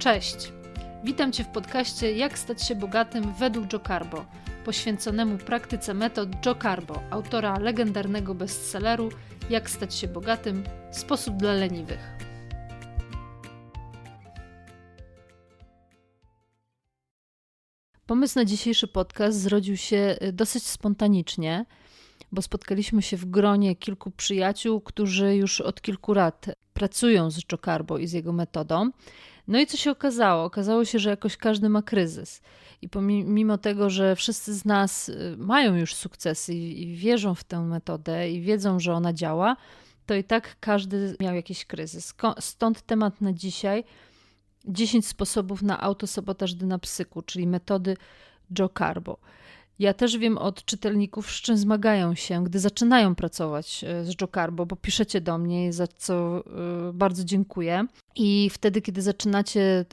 Cześć! Witam Cię w podcaście Jak stać się bogatym według Joe poświęconemu praktyce metod Joe autora legendarnego bestselleru Jak stać się bogatym sposób dla leniwych. Pomysł na dzisiejszy podcast zrodził się y, dosyć spontanicznie, bo spotkaliśmy się w gronie kilku przyjaciół, którzy już od kilku lat pracują z Joe i z jego metodą. No i co się okazało? Okazało się, że jakoś każdy ma kryzys. I pomimo tego, że wszyscy z nas y, mają już sukcesy i wierzą w tę metodę i wiedzą, że ona działa, to i tak każdy miał jakiś kryzys. Stąd temat na dzisiaj 10 sposobów na autosabotaż dynapsyku, czyli metody Joe Carbo. Ja też wiem od czytelników, z czym zmagają się, gdy zaczynają pracować e, z Joe Carbo, bo piszecie do mnie, za co e, bardzo dziękuję. I wtedy, kiedy zaczynacie e,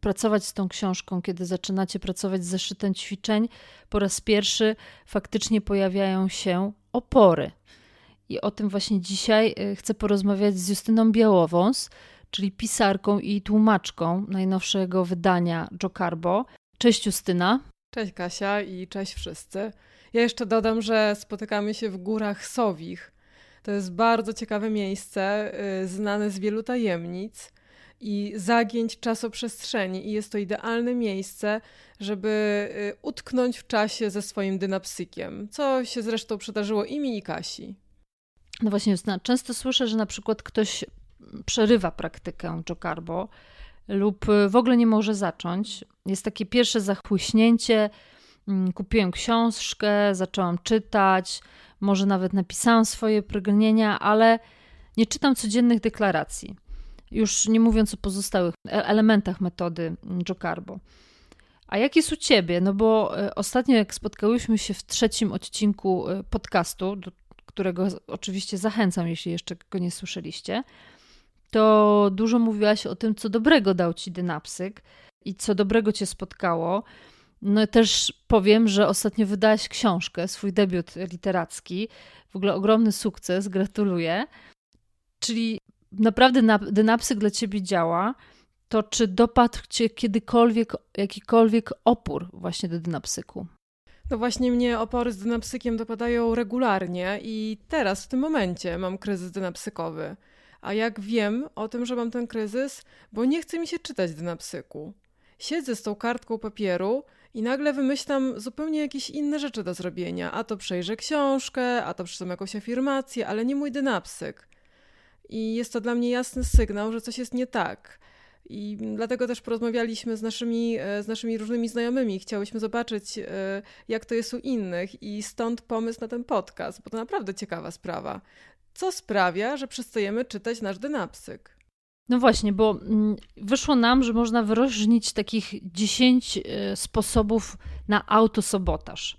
pracować z tą książką, kiedy zaczynacie pracować z zeszytem ćwiczeń, po raz pierwszy faktycznie pojawiają się opory. I o tym właśnie dzisiaj chcę porozmawiać z Justyną Białowąs, czyli pisarką i tłumaczką najnowszego wydania Joe Carbo. Cześć Justyna. Cześć Kasia i cześć wszyscy. Ja jeszcze dodam, że spotykamy się w Górach Sowich. To jest bardzo ciekawe miejsce, yy, znane z wielu tajemnic i zagięć czasoprzestrzeni i jest to idealne miejsce, żeby yy, utknąć w czasie ze swoim dynapsykiem, co się zresztą przydarzyło i mi i Kasi. No właśnie, często słyszę, że na przykład ktoś przerywa praktykę Jocarbo lub w ogóle nie może zacząć. Jest takie pierwsze zachłyśnięcie. Mm, kupiłem książkę, zaczęłam czytać, może nawet napisałam swoje pragnienia, ale nie czytam codziennych deklaracji. Już nie mówiąc o pozostałych e, elementach metody Jocarbo. A jak jest u ciebie? No bo e, ostatnio, jak spotkałyśmy się w trzecim odcinku e, podcastu, do którego oczywiście zachęcam, jeśli jeszcze go nie słyszeliście, to dużo mówiłaś o tym, co dobrego dał ci dynapsyk i co dobrego cię spotkało. No też powiem, że ostatnio wydałaś książkę, swój debiut literacki. W ogóle ogromny sukces, gratuluję. Czyli naprawdę dynapsyk dla ciebie działa. To czy dopadł cię kiedykolwiek jakikolwiek opór właśnie do dynapsyku? No właśnie mnie opory z dynapsykiem dopadają regularnie i teraz, w tym momencie mam kryzys dynapsykowy. A jak wiem o tym, że mam ten kryzys, bo nie chce mi się czytać dynapsyku. Siedzę z tą kartką papieru i nagle wymyślam zupełnie jakieś inne rzeczy do zrobienia. A to przejrzę książkę, a to przeczytam jakąś afirmację, ale nie mój dynapsyk. I jest to dla mnie jasny sygnał, że coś jest nie tak. I dlatego też porozmawialiśmy z naszymi, e, z naszymi różnymi znajomymi. Chciałyśmy zobaczyć, e, jak to jest u innych, i stąd pomysł na ten podcast, bo to naprawdę ciekawa sprawa co sprawia, że przestajemy czytać nasz dynapsyk. No właśnie, bo mm, wyszło nam, że można wyróżnić takich 10 e, sposobów na autosabotaż.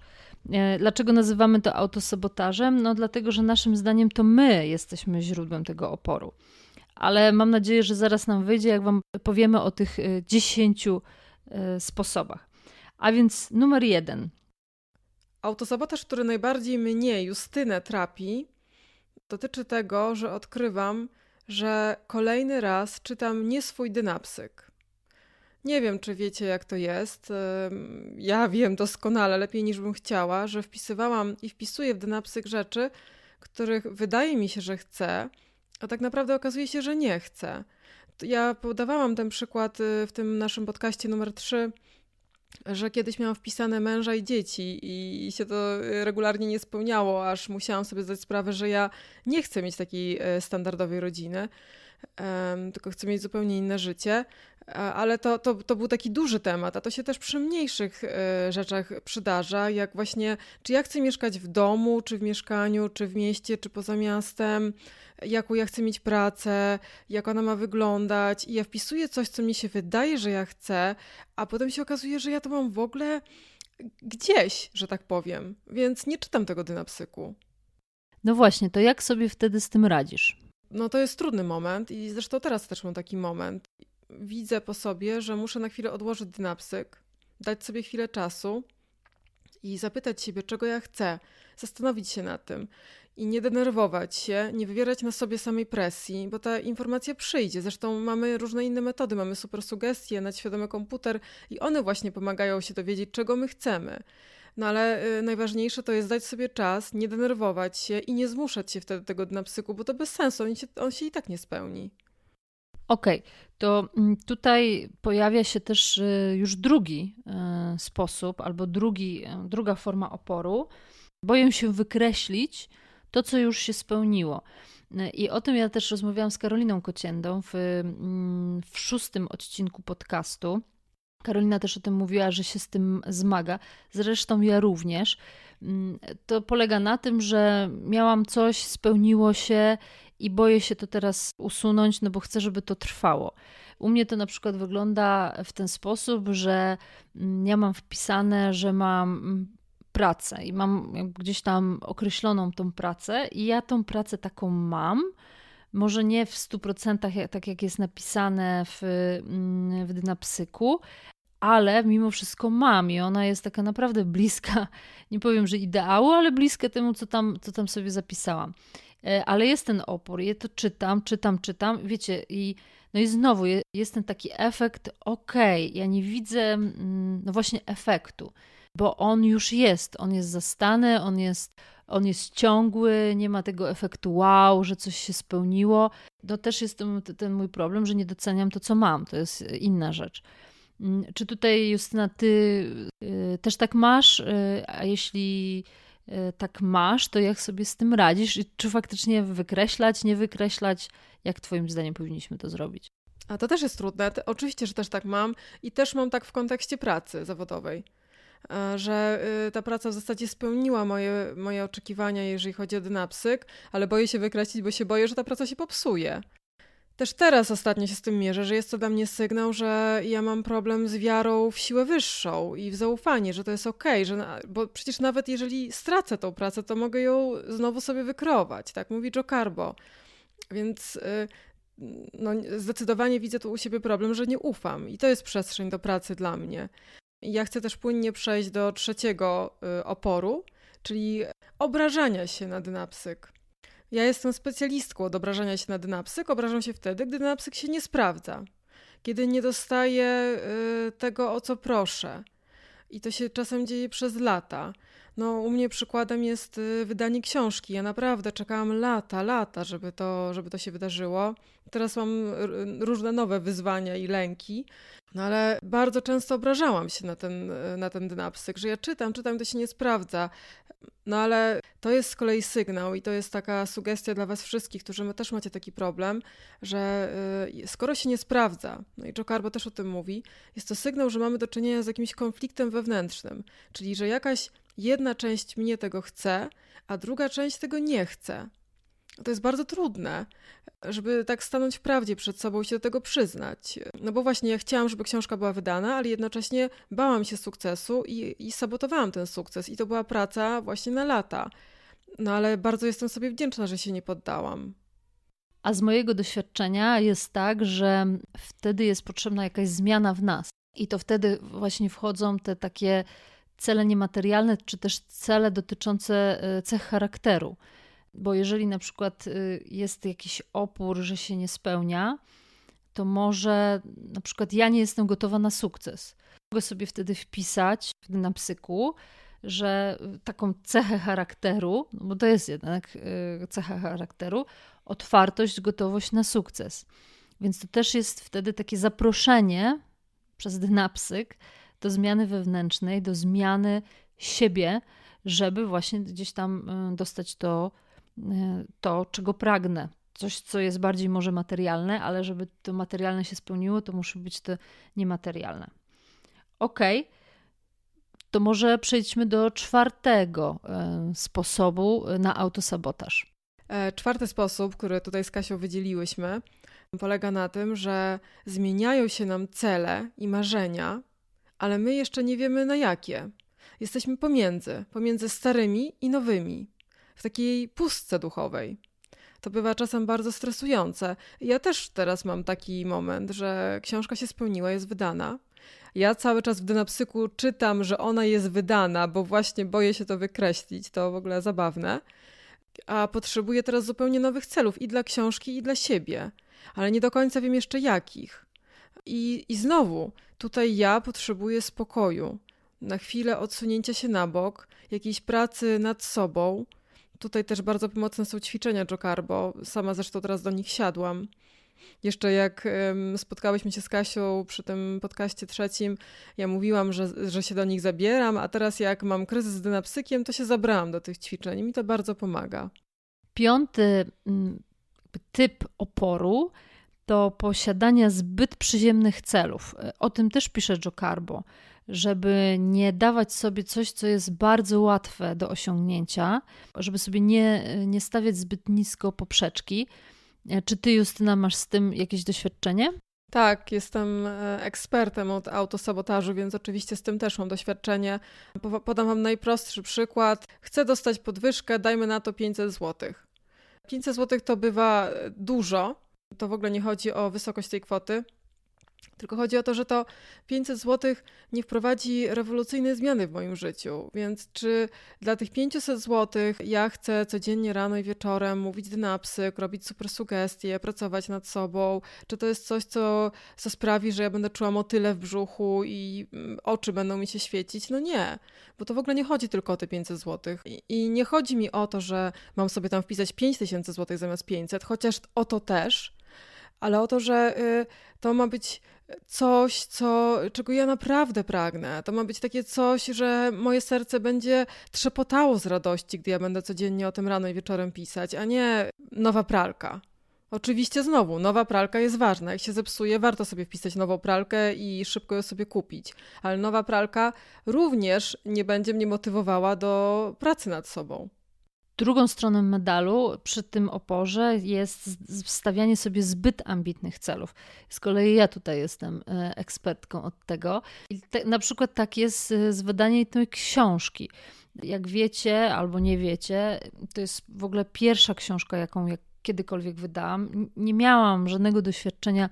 E, dlaczego nazywamy to autosabotażem? No dlatego, że naszym zdaniem to my jesteśmy źródłem tego oporu. Ale mam nadzieję, że zaraz nam wyjdzie, jak wam powiemy o tych 10 e, sposobach. A więc numer jeden. Autosabotaż, który najbardziej mnie, Justynę, trapi, dotyczy tego, że odkrywam, że kolejny raz czytam nie swój dynapsyk. Nie wiem, czy wiecie, jak to jest. Ja wiem doskonale, lepiej niż bym chciała, że wpisywałam i wpisuję w dynapsyk rzeczy, których wydaje mi się, że chcę, a tak naprawdę okazuje się, że nie chcę. Ja podawałam ten przykład y, w tym naszym podcaście numer 3 że kiedyś miałam wpisane męża i dzieci i się to regularnie nie spełniało, aż musiałam sobie zdać sprawę, że ja nie chcę mieć takiej e, standardowej rodziny, tylko chcę mieć zupełnie inne życie. Ale to, to, to był taki duży temat, a to się też przy mniejszych e, rzeczach przydarza, jak właśnie, czy ja chcę mieszkać w domu, czy w mieszkaniu, czy w mieście, czy poza miastem, jaką ja chcę mieć pracę, jak ona ma wyglądać. I ja wpisuję coś, co mi się wydaje, że ja chcę, a potem się okazuje, że ja to mam w ogóle gdzieś, że tak powiem. Więc nie czytam tego dynapsyku. No właśnie, to jak sobie wtedy z tym radzisz? No to jest trudny moment i zresztą teraz też mam taki moment. Widzę po sobie, że muszę na chwilę odłożyć dynapsyk, dać sobie chwilę czasu i zapytać siebie, czego ja chcę, zastanowić się nad tym i nie denerwować się, nie wywierać na sobie samej presji, bo ta informacja przyjdzie. Zresztą mamy różne inne metody, mamy super sugestie, nadświadomy komputer i one właśnie pomagają się dowiedzieć, czego my chcemy. No ale y, najważniejsze to jest dać sobie czas, nie denerwować się i nie zmuszać się wtedy tego dna psyku, bo to bez sensu, on się, on się i tak nie spełni. Okej, okay, to mm, tutaj pojawia się też y, już drugi y, sposób albo drugi, druga forma oporu. Boję się wykreślić to, co już się spełniło. I o tym ja też rozmawiałam z Karoliną Kociędą w, mm, w szóstym odcinku podcastu. Karolina też o tym mówiła, że się z tym zmaga. Zresztą ja również. Mm, to polega na tym, że miałam coś, spełniło się i boję się to teraz usunąć, no bo chcę, żeby to trwało. U mnie to na przykład wygląda w ten sposób, że mm, ja mam wpisane, że mam pracę i mam gdzieś tam określoną tą pracę i ja tą pracę taką mam. Może nie w 100% tak jak jest napisane w, mm, w Dynapsyku, ale mimo wszystko mam i ona jest taka naprawdę bliska, nie powiem, że ideału, ale bliska temu, co tam, co tam sobie zapisałam. E, ale jest ten opór, ja to czytam, czytam, czytam, wiecie, i no i znowu jest ten taki efekt, okej, okay, ja nie widzę, mm, no właśnie efektu bo on już jest, on jest zastany, on jest, on jest ciągły, nie ma tego efektu wow, że coś się spełniło. To też jest ten, ten mój problem, że nie doceniam to, co mam, to jest inna rzecz. Mm, czy tutaj, Justyna, ty y, też tak masz? Y, a jeśli y, tak masz, to jak sobie z tym radzisz? I czy faktycznie wykreślać, nie wykreślać? Jak Twoim zdaniem powinniśmy to zrobić? A to też jest trudne. Oczywiście, że też tak mam i też mam tak w kontekście pracy zawodowej. E, że y, ta praca w zasadzie spełniła moje, moje oczekiwania, jeżeli chodzi o dynapsyk, ale boję się wykreślić, bo się boję, że ta praca się popsuje. Też teraz ostatnio się z tym mierzę, że jest to dla mnie sygnał, że ja mam problem z wiarą w siłę wyższą i w zaufanie, że to jest okej, okay, że bo przecież nawet jeżeli stracę tą pracę, to mogę ją znowu sobie wykrować, tak mówi Joe Carbo. Więc y, no, zdecydowanie widzę tu u siebie problem, że nie ufam i to jest przestrzeń do pracy dla mnie. Ja chcę też płynnie przejść do trzeciego y, oporu, czyli obrażania się na dynapsyk. Ja jestem specjalistką od obrażania się na dynapsyk. Obrażam się wtedy, gdy dynapsyk się nie sprawdza, kiedy nie dostaję y, tego, o co proszę. I to się czasem dzieje przez lata. No, u mnie przykładem jest y, wydanie książki. Ja naprawdę czekałam lata, lata, żeby to, żeby to się wydarzyło. Teraz mam różne nowe wyzwania i lęki, no ale bardzo często obrażałam się na ten, na ten dynapsyk, że ja czytam, czytam, to się nie sprawdza. No ale to jest z kolei sygnał i to jest taka sugestia dla was wszystkich, którzy też macie taki problem, że y, skoro się nie sprawdza, no i Joe Carbo też o tym mówi, jest to sygnał, że mamy do czynienia z jakimś konfliktem wewnętrznym, czyli że jakaś jedna część mnie tego chce, a druga część tego nie chce. To jest bardzo trudne, żeby tak stanąć w prawdzie przed sobą i się do tego przyznać. No bo właśnie ja chciałam, żeby książka była wydana, ale jednocześnie bałam się sukcesu i, i sabotowałam ten sukces. I to była praca właśnie na lata. No ale bardzo jestem sobie wdzięczna, że się nie poddałam. A z mojego doświadczenia jest tak, że wtedy jest potrzebna jakaś zmiana w nas. I to wtedy właśnie wchodzą te takie cele niematerialne, czy też cele dotyczące e, cech charakteru. Bo jeżeli na przykład y, jest jakiś opór, że się nie spełnia, to może na przykład ja nie jestem gotowa na sukces. Mogę sobie wtedy wpisać na psyku, że taką cechę charakteru, no bo to jest jednak y, cecha charakteru, otwartość, gotowość na sukces. Więc to też jest wtedy takie zaproszenie przez dynapsyk do zmiany wewnętrznej, do zmiany siebie, żeby właśnie gdzieś tam y, dostać to, y, to, czego pragnę. Coś, co jest bardziej może materialne, ale żeby to materialne się spełniło, to musi być to niematerialne. Ok, to może przejdźmy do czwartego y, sposobu na autosabotaż. E, czwarty sposób, który tutaj z Kasią wydzieliłyśmy, polega na tym, że zmieniają się nam cele i marzenia, ale my jeszcze nie wiemy na jakie. Jesteśmy pomiędzy, pomiędzy starymi i nowymi, w takiej pustce duchowej. To bywa czasem bardzo stresujące. Ja też teraz mam taki moment, że książka się spełniła, jest wydana, Ja cały czas w dynapsyku czytam, że ona jest wydana, bo właśnie boję się to wykreślić. To w ogóle zabawne. A potrzebuję teraz zupełnie nowych celów i dla książki, i dla siebie. Ale nie do końca wiem jeszcze jakich. I, i znowu, tutaj ja potrzebuję spokoju. Na chwilę odsunięcia się na bok, jakiejś pracy nad sobą. Tutaj też bardzo pomocne są ćwiczenia Jokarbo. Sama zresztą teraz do nich siadłam. Jeszcze jak spotkałyśmy się z Kasią przy tym podcaście trzecim, ja mówiłam, że, że się do nich zabieram, a teraz jak mam kryzys z dynapsykiem, to się zabrałam do tych ćwiczeń i mi to bardzo pomaga. Piąty mm, typ oporu to posiadania zbyt przyziemnych celów. O tym też pisze Joe Carbo, żeby nie dawać sobie coś, co jest bardzo łatwe do osiągnięcia, żeby sobie nie, nie stawiać zbyt nisko poprzeczki. Czy ty, Justyna, masz z tym jakieś doświadczenie? Tak, jestem e, ekspertem od autosabotażu, więc oczywiście z tym też mam doświadczenie. Podam wam najprostszy przykład. Chcę dostać podwyżkę, dajmy na to 500 zł. 500 zł to bywa dużo, to w ogóle nie chodzi o wysokość tej kwoty, tylko chodzi o to, że to 500 zł nie wprowadzi rewolucyjnej zmiany w moim życiu. Więc czy dla tych 500 zł ja chcę codziennie rano i wieczorem mówić dynapsyk, robić super sugestie, pracować nad sobą? Czy to jest coś, co, co sprawi, że ja będę czuła motyle w brzuchu i mm, oczy będą mi się świecić? No nie, bo to w ogóle nie chodzi tylko o te 500 zł. I, i nie chodzi mi o to, że mam sobie tam wpisać 5000 zł zamiast 500, chociaż o to też, ale o to, że y, to ma być coś, co, czego ja naprawdę pragnę. To ma być takie coś, że moje serce będzie trzepotało z radości, gdy ja będę codziennie o tym rano i wieczorem pisać, a nie nowa pralka. Oczywiście znowu, nowa pralka jest ważna. Jak się zepsuje, warto sobie wpisać nową pralkę i szybko ją sobie kupić. Ale nowa pralka również nie będzie mnie motywowała do pracy nad sobą. Drugą stroną medalu przy tym oporze jest stawianie sobie zbyt ambitnych celów. Z kolei ja tutaj jestem e, ekspertką od tego. I te, na przykład tak jest z wydaniem tej książki. Jak wiecie albo nie wiecie, to jest w ogóle pierwsza książka, jaką jak kiedykolwiek wydałam. Nie miałam żadnego doświadczenia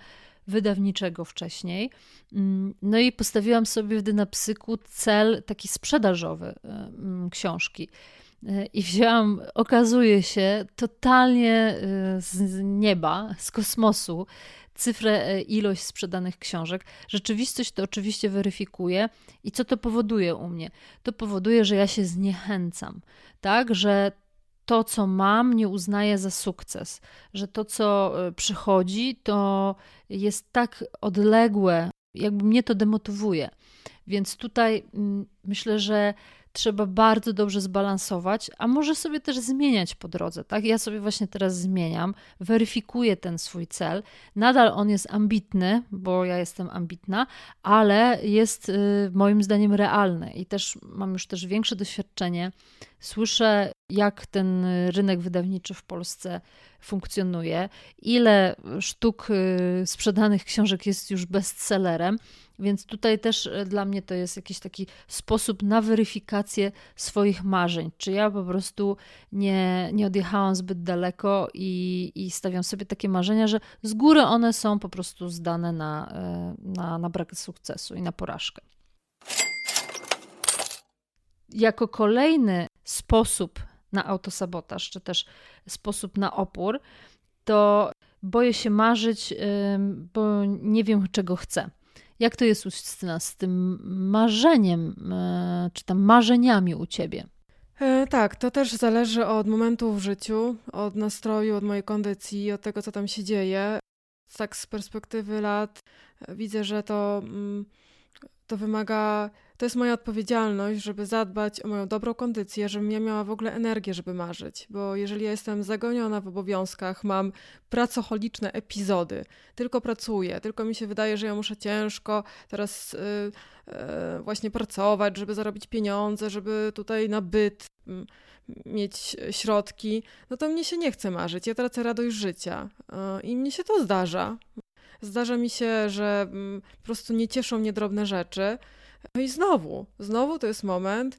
wydawniczego wcześniej. Mm, no i postawiłam sobie w Dynapsyku cel taki sprzedażowy e, mm, książki. I wzięłam, okazuje się, totalnie y, z nieba, z kosmosu, cyfrę, y, ilość sprzedanych książek. Rzeczywistość to oczywiście weryfikuje. I co to powoduje u mnie? To powoduje, że ja się zniechęcam, tak? Że to, co mam, nie uznaję za sukces, że to, co y, przychodzi, to jest tak odległe, jakby mnie to demotywuje. Więc tutaj mm, myślę, że trzeba bardzo dobrze zbalansować, a może sobie też zmieniać po drodze. Tak? Ja sobie właśnie teraz zmieniam, weryfikuję ten swój cel. Nadal on jest ambitny, bo ja jestem ambitna, ale jest y, moim zdaniem realny i też mam już też większe doświadczenie. Słyszę, jak ten rynek wydawniczy w Polsce funkcjonuje, ile sztuk y, sprzedanych książek jest już bestsellerem. Więc tutaj też e, dla mnie to jest jakiś taki sposób na weryfikację swoich marzeń. Czy ja po prostu nie, nie odjechałam zbyt daleko i, i stawiam sobie takie marzenia, że z góry one są po prostu zdane na, e, na, na brak sukcesu i na porażkę. Jako kolejny sposób na autosabotaż, czy też sposób na opór, to boję się marzyć, bo nie wiem, czego chcę. Jak to jest Justyna z tym marzeniem, e, czy tam marzeniami u ciebie? E, tak, to też zależy od momentu w życiu, od nastroju, od mojej kondycji, od tego, co tam się dzieje. Tak z perspektywy lat e, widzę, że to, mm, to wymaga to jest moja odpowiedzialność, żeby zadbać o moją dobrą kondycję, żebym ja miała w ogóle energię, żeby marzyć. Bo jeżeli ja jestem zagoniona w obowiązkach, mam pracocholiczne epizody, tylko pracuję, tylko mi się wydaje, że ja muszę ciężko teraz yy, yy, właśnie pracować, żeby zarobić pieniądze, żeby tutaj na byt yy, mieć środki, no to mnie się nie chce marzyć. Ja tracę radość życia y, i mnie się to zdarza. Zdarza mi się, że mm, po prostu nie cieszą mnie drobne rzeczy. No i znowu, znowu to jest moment,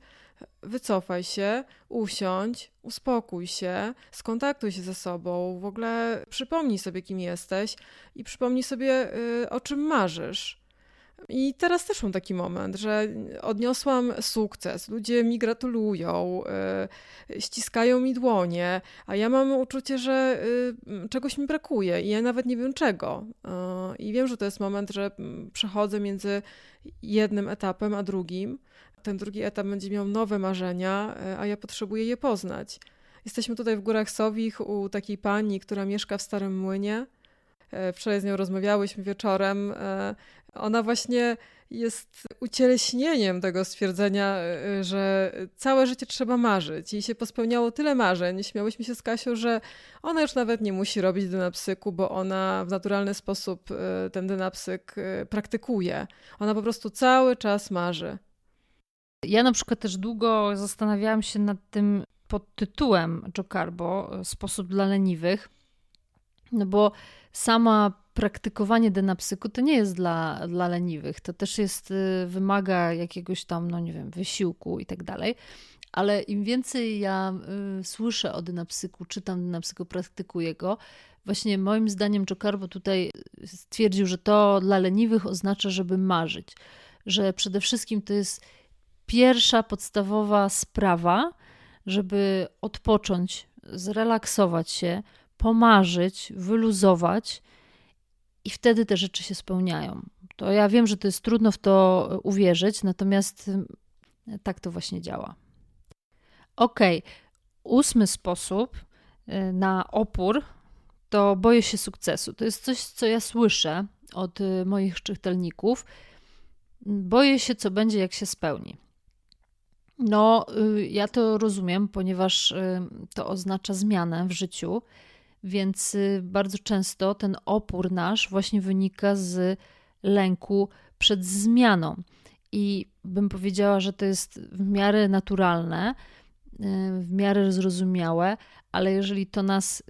wycofaj się, usiądź, uspokój się, skontaktuj się ze sobą, w ogóle przypomnij sobie, kim jesteś i przypomnij sobie, y, o czym marzysz. I teraz też mam taki moment, że odniosłam sukces, ludzie mi gratulują, y, ściskają mi dłonie, a ja mam uczucie, że y, czegoś mi brakuje i ja nawet nie wiem czego. Y, I wiem, że to jest moment, że mm, przechodzę między jednym etapem a drugim. Ten drugi etap będzie miał nowe marzenia, a ja potrzebuję je poznać. Jesteśmy tutaj w Górach Sowich u takiej pani, która mieszka w Starym Młynie. Wczoraj z nią rozmawiałyśmy wieczorem ona właśnie jest ucieleśnieniem tego stwierdzenia, y, że całe życie trzeba marzyć. I się pospełniało tyle marzeń. Śmiałyśmy się z Kasią, że ona już nawet nie musi robić dynapsyku, bo ona w naturalny sposób y, ten dynapsyk y, praktykuje. Ona po prostu cały czas marzy. Ja na przykład też długo zastanawiałam się nad tym podtytułem Jokarbo, sposób dla leniwych, no bo sama praktykowanie denapsyku to nie jest dla, dla leniwych. To też jest, y, wymaga jakiegoś tam, no nie wiem, wysiłku i tak dalej. Ale im więcej ja y, słyszę o dynapsyku, czytam dynapsyku, praktykuję go, właśnie moim zdaniem Joe Carbo tutaj stwierdził, że to dla leniwych oznacza, żeby marzyć. Że przede wszystkim to jest pierwsza podstawowa sprawa, żeby odpocząć, zrelaksować się, pomarzyć, wyluzować i wtedy te rzeczy się spełniają. To ja wiem, że to jest trudno w to uwierzyć, natomiast y, tak to właśnie działa. Ok, ósmy sposób y, na opór to boję się sukcesu. To jest coś, co ja słyszę od y, moich czytelników. Boję się, co będzie, jak się spełni. No, ja to rozumiem, ponieważ to oznacza zmianę w życiu więc y, bardzo często ten opór nasz właśnie wynika z lęku przed zmianą. I bym powiedziała, że to jest w miarę naturalne, y, w miarę zrozumiałe, ale jeżeli to nas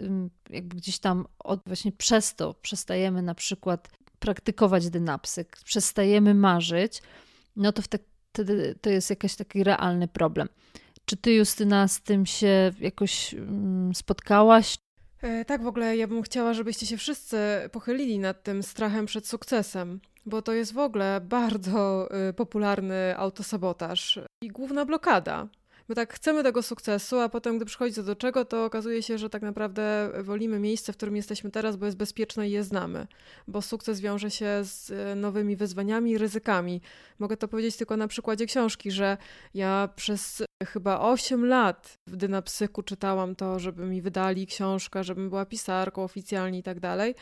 jakby gdzieś tam od, właśnie przez to przestajemy na przykład praktykować dynapsyk, przestajemy marzyć, no to wtedy to jest jakiś taki realny problem. Czy ty, Justyna, z tym się jakoś spotkałaś? E, tak, w ogóle ja bym chciała, żebyście się wszyscy pochylili nad tym strachem przed sukcesem, bo to jest w ogóle bardzo y, popularny autosabotaż i główna blokada. My tak chcemy tego sukcesu, a potem, gdy przychodzi do czego, to okazuje się, że tak naprawdę wolimy miejsce, w którym jesteśmy teraz, bo jest bezpieczne i je znamy. Bo sukces wiąże się z e, nowymi wyzwaniami i ryzykami. Mogę to powiedzieć tylko na przykładzie książki, że ja przez chyba 8 lat w Dynapsyku czytałam to, żeby mi wydali książkę, żebym była pisarką oficjalnie i tak dalej.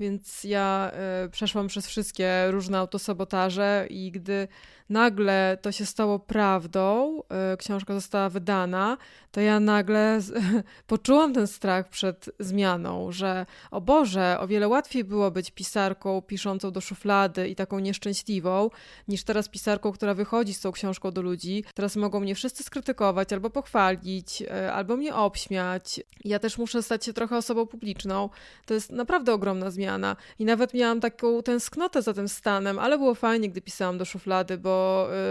Więc ja y, przeszłam przez wszystkie różne autosabotaże i gdy nagle to się stało prawdą, y, książka została wydana, to ja nagle poczułam ten strach przed zmianą, że o Boże, o wiele łatwiej było być pisarką piszącą do szuflady i taką nieszczęśliwą, niż teraz pisarką, która wychodzi z tą książką do ludzi. Teraz mogą mnie wszyscy skrytykować albo pochwalić, y, albo mnie obśmiać. Ja też muszę stać się trochę osobą publiczną. To jest naprawdę ogromna zmiana. I nawet miałam taką tęsknotę za tym stanem, ale było fajnie, gdy pisałam do szuflady, bo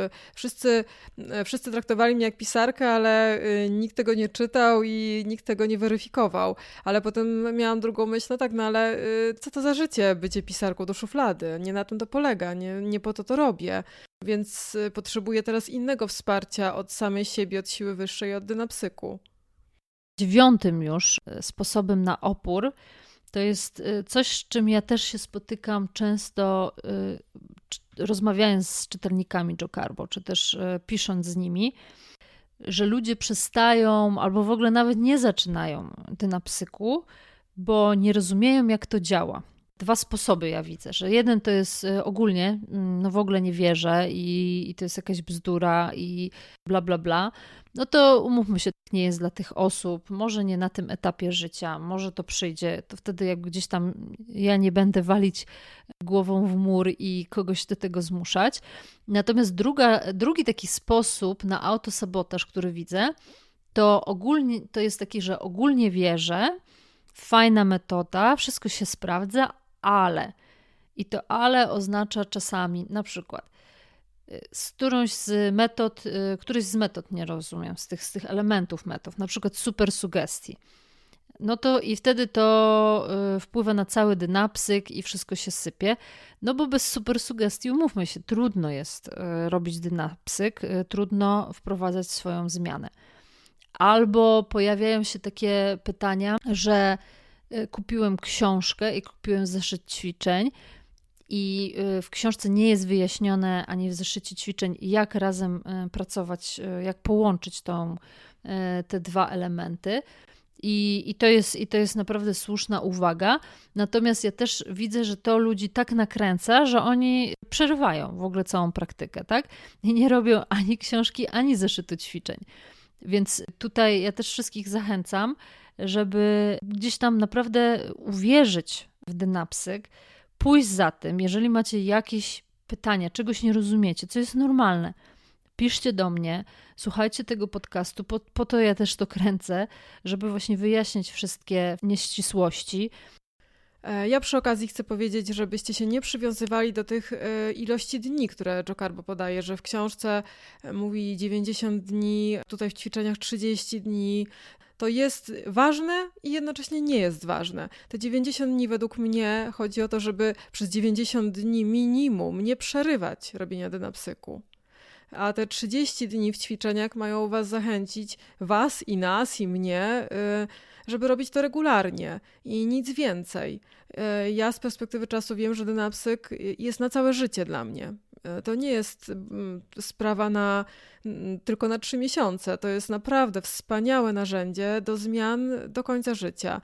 Y, wszyscy, y, wszyscy traktowali mnie jak pisarkę, ale y, nikt tego nie czytał i nikt tego nie weryfikował. Ale potem miałam drugą myśl, no tak, no ale co to za życie bycie pisarką do szuflady? Nie na tym to polega, nie, nie po to to robię. Więc potrzebuję teraz innego wsparcia od samej siebie, od siły wyższej, od dynapsyku. Dziewiątym już sposobem na opór to jest coś, z czym ja też się spotykam często rozmawiając z czytelnikami Joe Carbo, czy też e, pisząc z nimi, że ludzie przestają albo w ogóle nawet nie zaczynają dynapsyku, bo nie rozumieją, jak to działa. Dwa sposoby ja widzę, że jeden to jest e, ogólnie, mm, no w ogóle nie wierzę i, i to jest jakaś bzdura i bla, bla, bla no to umówmy się, nie jest dla tych osób, może nie na tym etapie życia, może to przyjdzie, to wtedy jak gdzieś tam ja nie będę walić głową w mur i kogoś do tego zmuszać. Natomiast druga, drugi taki sposób na autosabotaż, który widzę, to ogólnie to jest taki, że ogólnie wierzę, fajna metoda, wszystko się sprawdza, ale i to ale oznacza czasami na przykład z którąś z metod, y, któryś z metod nie rozumiem, z tych, z tych elementów metod, na przykład super sugestii. no to i wtedy to y, wpływa na cały dynapsyk i wszystko się sypie. No bo bez supersugestii, umówmy się, trudno jest y, robić dynapsyk, y, trudno wprowadzać swoją zmianę. Albo pojawiają się takie pytania, że kupiłem książkę i kupiłem zeszyt ćwiczeń, i w książce nie jest wyjaśnione ani w zeszycie ćwiczeń, jak razem pracować, jak połączyć tą, te dwa elementy. I, i, to jest, I to jest naprawdę słuszna uwaga. Natomiast ja też widzę, że to ludzi tak nakręca, że oni przerywają w ogóle całą praktykę, tak? I nie robią ani książki, ani zeszytu ćwiczeń. Więc tutaj ja też wszystkich zachęcam, żeby gdzieś tam naprawdę uwierzyć w dynapsyk, pójść za tym, jeżeli macie jakieś pytania, czegoś nie rozumiecie, co jest normalne piszcie do mnie, słuchajcie tego podcastu, po, po to ja też to kręcę, żeby właśnie wyjaśnić wszystkie nieścisłości. E, ja przy okazji chcę powiedzieć, żebyście się nie przywiązywali do tych e, ilości dni, które Joe Carbo podaje, że w książce e, mówi 90 dni, tutaj w ćwiczeniach 30 dni. To jest ważne i jednocześnie nie jest ważne. Te 90 dni według mnie chodzi o to, żeby przez 90 dni minimum nie przerywać robienia dynapsyku a te 30 dni w ćwiczeniach mają Was zachęcić, Was i nas i mnie, y, żeby robić to regularnie i nic więcej. Y, ja z perspektywy czasu wiem, że dynapsyk jest na całe życie dla mnie. Y, to nie jest sprawa na, tylko na trzy miesiące. To jest naprawdę wspaniałe narzędzie do zmian do końca życia.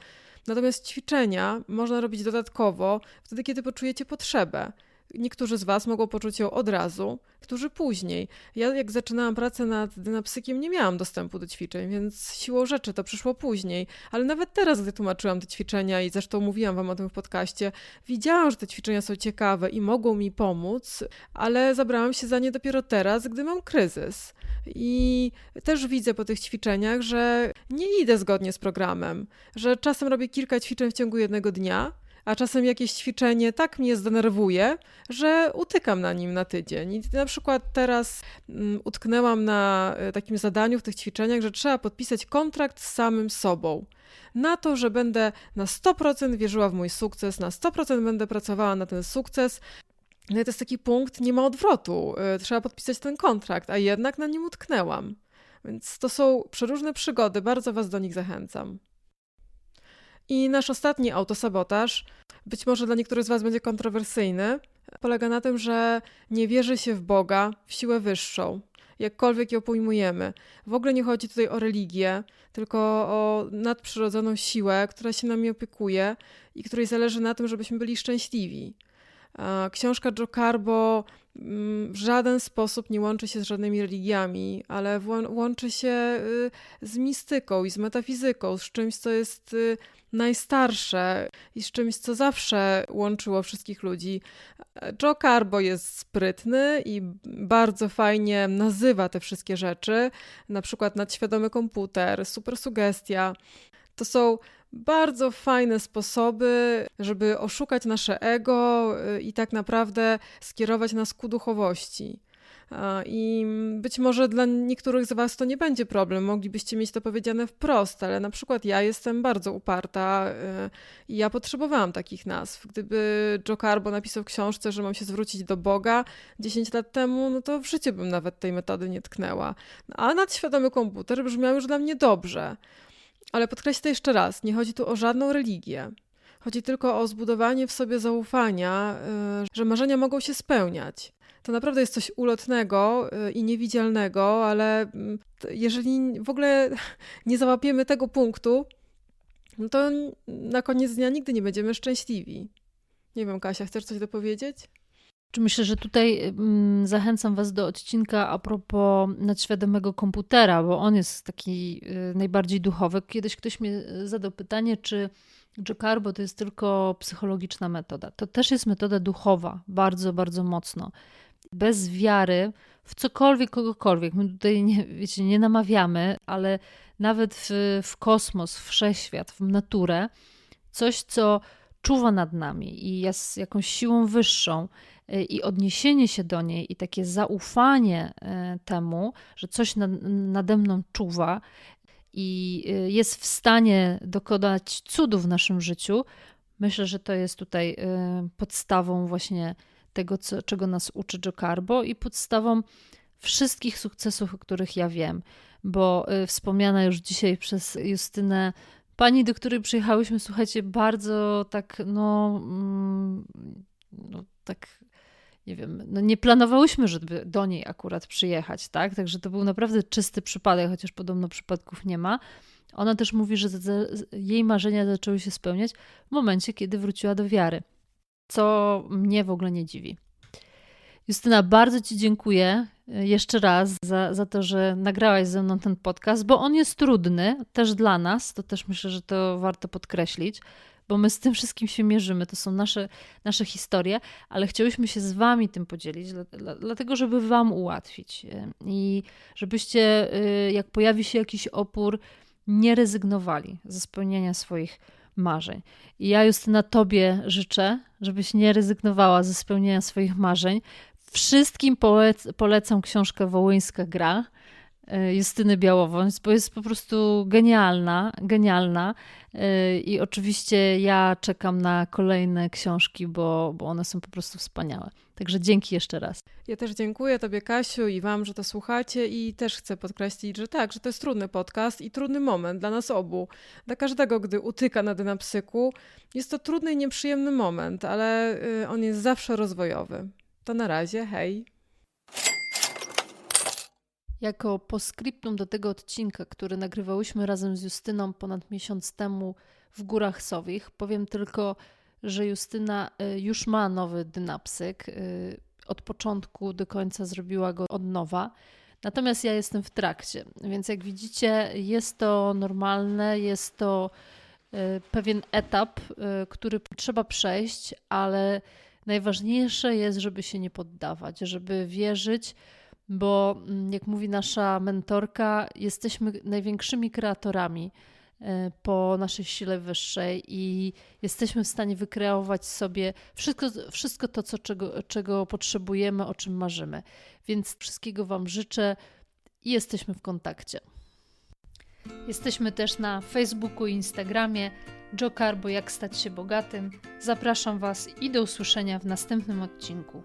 Natomiast ćwiczenia można robić dodatkowo wtedy, kiedy poczujecie potrzebę. Niektórzy z Was mogą poczuć ją od razu, którzy później. Ja, jak zaczynałam pracę nad dynapsykiem, nie miałam dostępu do ćwiczeń, więc siłą rzeczy to przyszło później. Ale nawet teraz, gdy tłumaczyłam te ćwiczenia i zresztą mówiłam Wam o tym w podcaście, widziałam, że te ćwiczenia są ciekawe i mogą mi pomóc, ale zabrałam się za nie dopiero teraz, gdy mam kryzys. I też widzę po tych ćwiczeniach, że nie idę zgodnie z programem, że czasem robię kilka ćwiczeń w ciągu jednego dnia a czasem jakieś ćwiczenie tak mnie zdenerwuje, że utykam na nim na tydzień. I na przykład teraz um, utknęłam na e, takim zadaniu w tych ćwiczeniach, że trzeba podpisać kontrakt z samym sobą. Na to, że będę na 100% wierzyła w mój sukces, na 100% będę pracowała na ten sukces, no i to jest taki punkt, nie ma odwrotu. E, trzeba podpisać ten kontrakt, a jednak na nim utknęłam. Więc to są przeróżne przygody, bardzo Was do nich zachęcam. I nasz ostatni autosabotaż, być może dla niektórych z Was będzie kontrowersyjny, polega na tym, że nie wierzy się w Boga, w siłę wyższą, jakkolwiek ją pojmujemy. W ogóle nie chodzi tutaj o religię, tylko o nadprzyrodzoną siłę, która się nami opiekuje i której zależy na tym, żebyśmy byli szczęśliwi. Książka Joe Carbo w żaden sposób nie łączy się z żadnymi religiami, ale łączy się y, z mistyką i z metafizyką, z czymś, co jest y, najstarsze i z czymś, co zawsze łączyło wszystkich ludzi. Joe Carbo jest sprytny i bardzo fajnie nazywa te wszystkie rzeczy, na przykład nadświadomy komputer, supersugestia. To są bardzo fajne sposoby, żeby oszukać nasze ego y, i tak naprawdę skierować nas ku duchowości. I być może dla niektórych z Was to nie będzie problem, moglibyście mieć to powiedziane wprost, ale na przykład ja jestem bardzo uparta y, i ja potrzebowałam takich nazw. Gdyby Joe Carbo napisał w książce, że mam się zwrócić do Boga 10 lat temu, no to w życiu bym nawet tej metody nie tknęła. A nadświadomy komputer brzmiał już dla mnie dobrze. Ale podkreślę jeszcze raz, nie chodzi tu o żadną religię. Chodzi tylko o zbudowanie w sobie zaufania, y, że marzenia mogą się spełniać. To naprawdę jest coś ulotnego y, i niewidzialnego, ale mm, jeżeli w ogóle nie załapiemy tego punktu, no to na koniec dnia nigdy nie będziemy szczęśliwi. Nie wiem, Kasia, chcesz coś dopowiedzieć? Myślę, że tutaj mm, zachęcam Was do odcinka a propos nadświadomego komputera, bo on jest taki y, najbardziej duchowy. Kiedyś ktoś mi zadał pytanie, czy Jocarbo to jest tylko psychologiczna metoda. To też jest metoda duchowa, bardzo, bardzo mocno. Bez wiary w cokolwiek, kogokolwiek. My tutaj nie, wiecie, nie namawiamy, ale nawet w, w kosmos, w wszechświat, w naturę, coś, co czuwa nad nami i jest jakąś siłą wyższą, Y, i odniesienie się do niej i takie zaufanie y, temu, że coś nade mną czuwa i y, jest w stanie dokonać cudów w naszym życiu, myślę, że to jest tutaj y, podstawą właśnie tego, co, czego nas uczy Joe Carbo i podstawą wszystkich sukcesów, o których ja wiem, bo y, wspomniana już dzisiaj przez Justynę pani, do której przyjechałyśmy, słuchajcie, bardzo tak, no, mm, no tak nie wiem, no nie planowałyśmy, żeby do niej akurat przyjechać, tak? Także to był naprawdę czysty przypadek, chociaż podobno przypadków nie ma. Ona też mówi, że jej marzenia zaczęły się spełniać w momencie, kiedy wróciła do wiary, co mnie w ogóle nie dziwi. Justyna, bardzo Ci dziękuję e, jeszcze raz za, za to, że nagrałaś ze mną ten podcast, bo on jest trudny też dla nas. To też myślę, że to warto podkreślić, bo my z tym wszystkim się mierzymy. To są nasze, nasze historie, ale chciałyśmy się z Wami tym podzielić, dlatego, żeby Wam ułatwić e, i żebyście, e, jak pojawi się jakiś opór, nie rezygnowali ze spełniania swoich marzeń. I ja, Justyna, Tobie życzę, żebyś nie rezygnowała ze spełnienia swoich marzeń, Wszystkim polec polecam książkę Wołyńska Gra Justyny Białowąs, bo jest po prostu genialna, genialna. E, I oczywiście ja czekam na kolejne książki, bo, bo one są po prostu wspaniałe. Także dzięki jeszcze raz. Ja też dziękuję Tobie, Kasiu, i Wam, że to słuchacie, i też chcę podkreślić, że tak, że to jest trudny podcast i trudny moment dla nas obu. Dla każdego, gdy utyka na dynapsyku, jest to trudny i nieprzyjemny moment, ale y, on jest zawsze rozwojowy. To na razie, hej. Jako postscriptum do tego odcinka, który nagrywałyśmy razem z Justyną ponad miesiąc temu w Górach Sowich, powiem tylko, że Justyna y, już ma nowy dynapsyk. Y, od początku do końca zrobiła go od nowa. Natomiast ja jestem w trakcie, więc jak widzicie, jest to normalne, jest to y, pewien etap, który trzeba przejść, ale najważniejsze jest, żeby się nie poddawać, żeby wierzyć, bo mm, jak mówi nasza mentorka, jesteśmy największymi kreatorami e, po naszej sile wyższej i jesteśmy w stanie wykreować sobie wszystko, wszystko to, co, czego, czego potrzebujemy, o czym marzymy. Więc wszystkiego Wam życzę i jesteśmy w kontakcie. Jesteśmy też na Facebooku i Instagramie. Joe Carbo Jak stać się bogatym. Zapraszam Was i do usłyszenia w następnym odcinku.